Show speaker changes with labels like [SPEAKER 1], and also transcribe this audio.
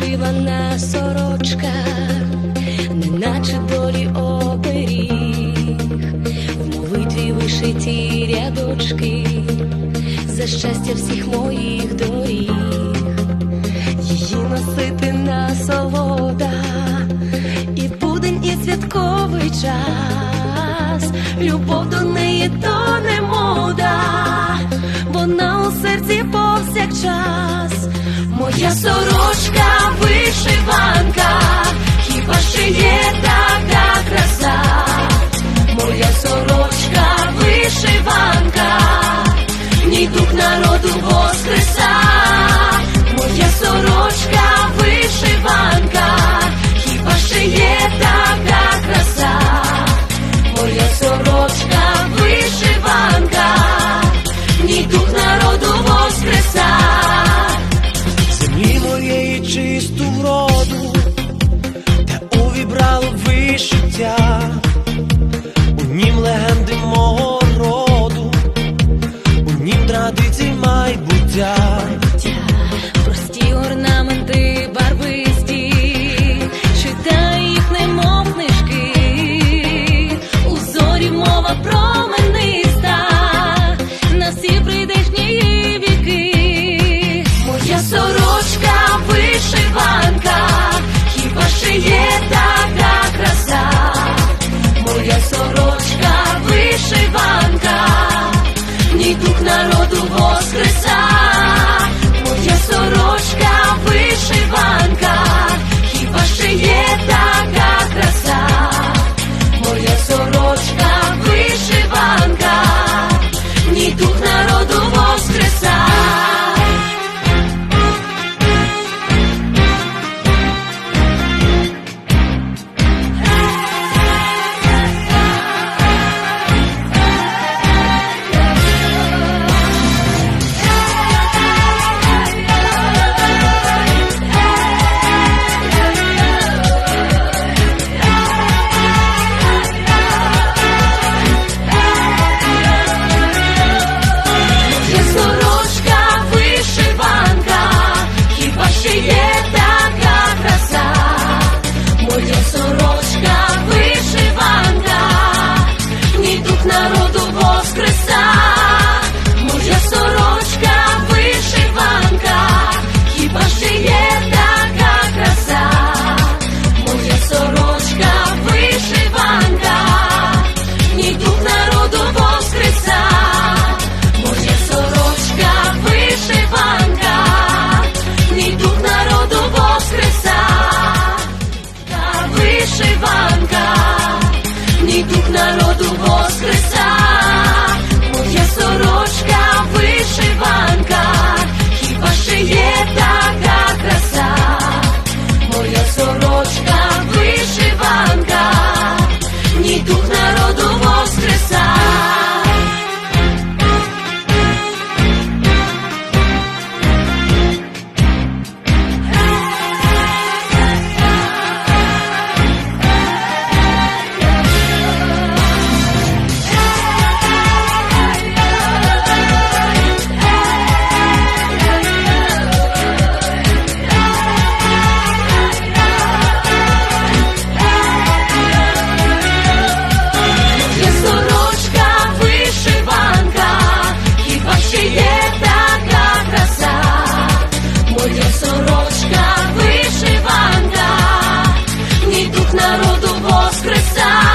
[SPEAKER 1] вишивана сорочка, неначе долі оберіг, в молитві вишиті рядочки, за щастя всіх моїх доріг, її носити насолода, і будень, і святковий час, любов до неї то не мода, вона у серці повсякчас. Моя сорочка вишиванка, хіба ще є? народу воскреса.